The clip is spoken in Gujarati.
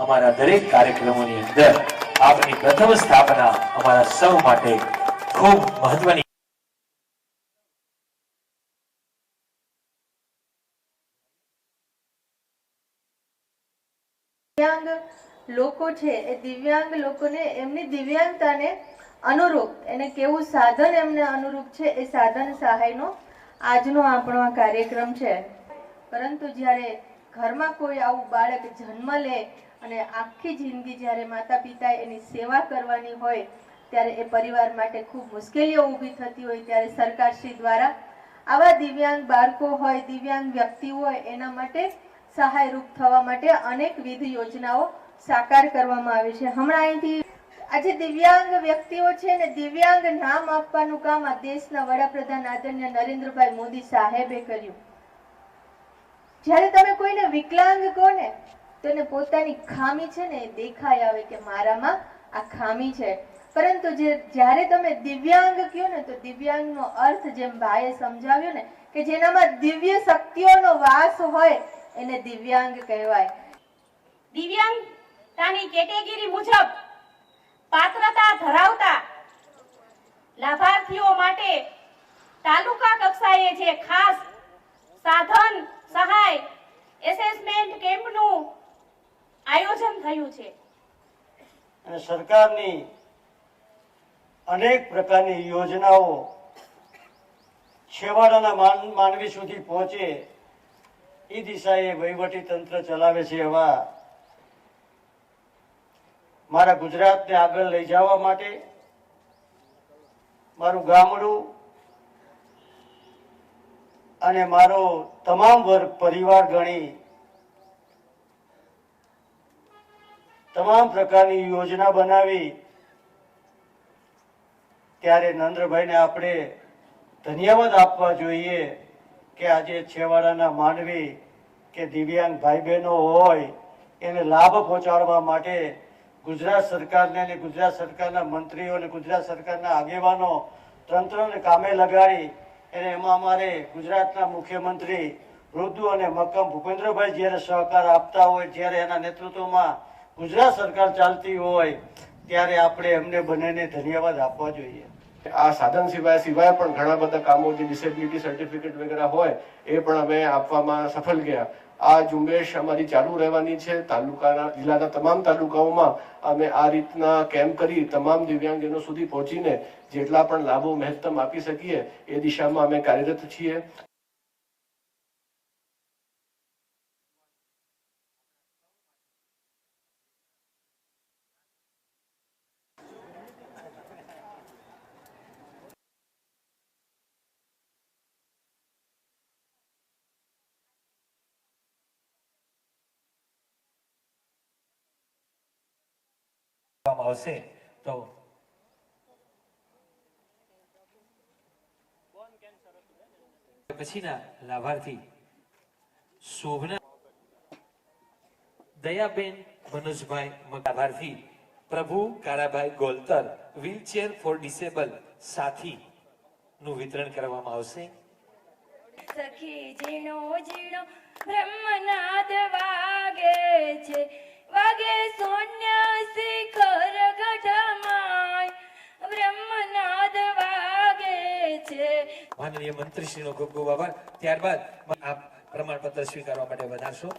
અમારા દરેક કાર્યક્રમોની અંદર આપની પ્રથમ સ્થાપના અમારા સૌ માટે ખૂબ મહત્વની દિવ્યાંગ લોકો છે એ દિવ્યાંગ લોકોને એમની દિવ્યાંગતાને અનુરૂપ, એને કેવું સાધન એમને અનુરૂપ છે એ સાધન સહાયનો આજનો આપણો આ કાર્યક્રમ છે. પરંતુ જ્યારે ઘરમાં કોઈ આવું બાળક જન્મ લે અને આખી જિંદગી જ્યારે માતા પિતા એની સેવા કરવાની હોય, ત્યારે એ પરિવાર માટે ખૂબ મુશ્કેલીઓ ઊભી થતી હોય ત્યારે સરકારશ્રી દ્વારા આવા દિવ્યાંગ બાળકો હોય, દિવ્યાંગ વ્યક્તિ હોય, એના માટે સહાયરૂપ થવા માટે અનેકવિધ યોજનાઓ સાકાર કરવામાં આવી છે. હમણાં અહીંથી આજે દિવ્યાંગ વ્યક્તિઓ છે ને દિવ્યાંગ નામ આપવાનું કામ આ દેશના વડાપ્રધાન આદરણીય નરેન્દ્રભાઈ મોદી સાહેબે કર્યું. જ્યારે તમે કોઈને વિકલાંગ કહો ને, તો એને પોતાની ખામી છે ને દેખાઈ આવે કે મારામાં આ ખામી છે. પરંતુ જે, જ્યારે તમે દિવ્યાંગ કહો ને, તો દિવ્યાંગનો અર્થ જેમ ભાઈએ સમજાવ્યો ને, કે જેનામાં દિવ્ય શક્તિઓનો વાસ હોય, એને દિવ્યાંગ કહેવાય. દિવ્યાંગતાની કેટેગરી મુજબ પાત્રતા ધરાવતા લાભાર્થીઓ માટે તાલુકા કક્ષાએ જે ખાસ સાધન સહાય એસેસમેન્ટ કેમ્પનું આયોજન થયું છે. અને સરકારની અનેક પ્રકારની યોજનાઓ છેવાડાના માન- માનવી સુધી પહોંચે એ દિશાએ વહીવટી તંત્ર ચલાવે છે એવા મારા ગુજરાતને આગળ લઈ જવા માટે મારું ગામડું અને મારો તમામ વર્ગ પરિવાર ગણી તમામ પ્રકારની યોજના બનાવી ત્યારે નરેન્દ્રભાઈને આપણે ધન્યવાદ આપવા જોઈએ કે આજે છેવાડાના માનવી કે દિવ્યાંગ ભાઈ બહેનો હોય, એને લાભ પહોંચાડવા માટે ગુજરાત સરકારને અને ગુજરાત સરકારના મંત્રીઓ અને ગુજરાત સરકારના આગેવાનો તંત્રને કામે લગાડી અને એમાં અમારે ગુજરાતના મુખ્યમંત્રી વૃદ્ધુ અને મક્કમ ભૂપેન્દ્રભાઈ જ્યારે સહકાર આપતા હોય, જ્યારે એના નેતૃત્વમાં ગુજરાત સરકાર ચાલતી હોય, ત્યારે આપણે એમને બંનેને ધન્યવાદ આપવા જોઈએ. આ સાધન સિવાય સિવાય પણ ઘણા બધા કામો જે ડિસેબિલિટી સર્ટિફિકેટ વગેરે હોય, એ પણ અમે આપવામાં સફળ ગયા. આ ઝુંબેશ અમારી ચાલુ રહેવાની છે. તાલુકાના, જિલ્લાના તમામ તાલુકાઓમાં અમે આ રીતના કેમ્પ કરી તમામ દિવ્યાંગજનો સુધી પહોંચીને જેટલા પણ લાભો મહત્તમ આપી શકીએ, એ દિશામાં અમે કાર્યરત છીએ. કરવામાં આવશે તો પછીના લાભાર્થી શોભના દયાબેન મનોજભાઈ લાભાર્થી Prabhu Karabhai Golatar wheelchair for disabled સાથી નું વિતરણ કરવામાં આવશે. સખી ઝીણો ઝીણો બ્રહ્મનાદ વાગે છે, વાગે શૂન્ય માનનીય મંત્રીશ્રીનો ખૂબ ખૂબ આભાર ત્યારબાદ આપ પ્રમાણપત્ર સ્વીકારવા માટે વધારશો.